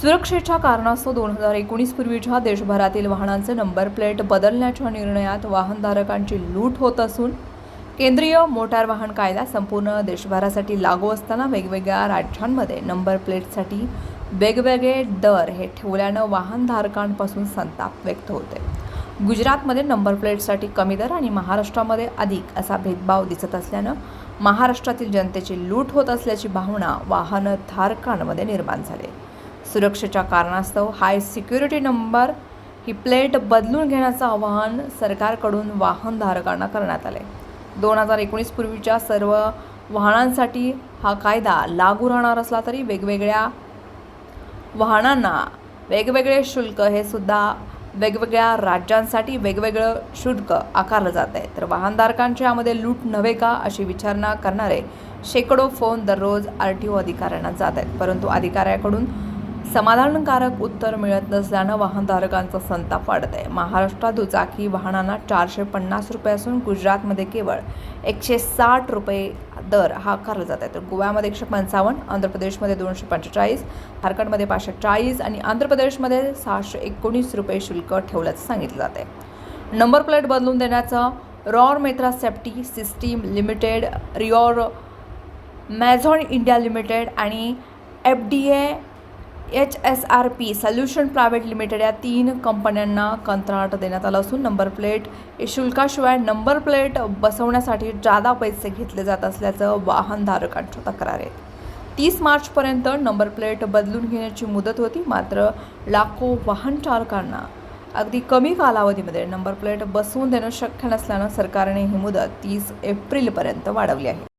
सुरक्षेच्या कारणास्तव दोन हजार एकोणीस पूर्वीच्या देशभरातील वाहनांचे नंबर प्लेट बदलण्याच्या निर्णयात वाहनधारकांची लूट होत असून केंद्रीय मोटार वाहन कायदा संपूर्ण देशभरासाठी लागू असताना वेगवेगळ्या राज्यांमध्ये नंबर प्लेटसाठी वेगवेगळे दर हे ठेवल्यानं वाहनधारकांपासून संताप व्यक्त होते गुजरातमध्ये नंबर प्लेटसाठी कमी दर आणि महाराष्ट्रामध्ये अधिक असा भेदभाव दिसत असल्यानं महाराष्ट्रातील जनतेची लूट होत असल्याची भावना वाहनधारकांमध्ये निर्माण झाली सुरक्षेच्या कारणास्तव. हाय सिक्युरिटी नंबर ही प्लेट बदलून घेण्याचं आवाहन सरकारकडून वाहनधारकांना करण्यात आले दोन हजार एकोणीस पूर्वीच्या सर्व वाहनांसाठी हा कायदा लागू राहणार असला तरी वेगवेगळ्या वाहनांना वेगवेगळे शुल्क हे सुद्धा वेगवेगळ्या राज्यांसाठी वेगवेगळं शुल्क आकारलं जात आहे. तर वाहनधारकांच्या यामध्ये लूट नव्हे का अशी विचारणा करणारे शेकडो फोन दररोज आर टी ओ अधिकाऱ्यांना जात आहेत. परंतु अधिकाऱ्याकडून समाधानकारक उत्तर मिळत नसल्यानं वाहनधारकांचा संताप वाढत आहे. महाराष्ट्रात दुचाकी वाहनांना चारशे पन्नास रुपये असून गुजरातमध्ये केवळ एकशे साठ रुपये दर हा आकारला जात आहे. तर गोव्यामध्ये एकशे पंचावन्न आंध्र प्रदेशमध्ये दोनशे पंचेचाळीस झारखंडमध्ये पाचशे चाळीस आणि आंध्र प्रदेशमध्ये सहाशे एकोणीस रुपये शुल्क ठेवल्याचं सांगितलं जात आहे. नंबर प्लेट बदलून देण्याचं रॉर मेत्रा safety system limited Real Mazon India limited आणि F D A H S R P solution private limited या तीन कंपन्यांना कंत्राट देण्यात आलं असून नंबर प्लेट शुल्काशिवाय नंबर प्लेट बसवण्यासाठी जादा पैसे घेतले जात असल्याचं वाहनधारकांच्या तक्रार आहेत तीस मार्चपर्यंत नंबर प्लेट बदलून घेण्याची मुदत होती मात्र लाखो वाहनचालकांना अगदी कमी कालावधीमध्ये नंबर प्लेट बसवून देणं शक्य नसल्यानं सरकारने ही मुदत तीस एप्रिलपर्यंत वाढवली आहे.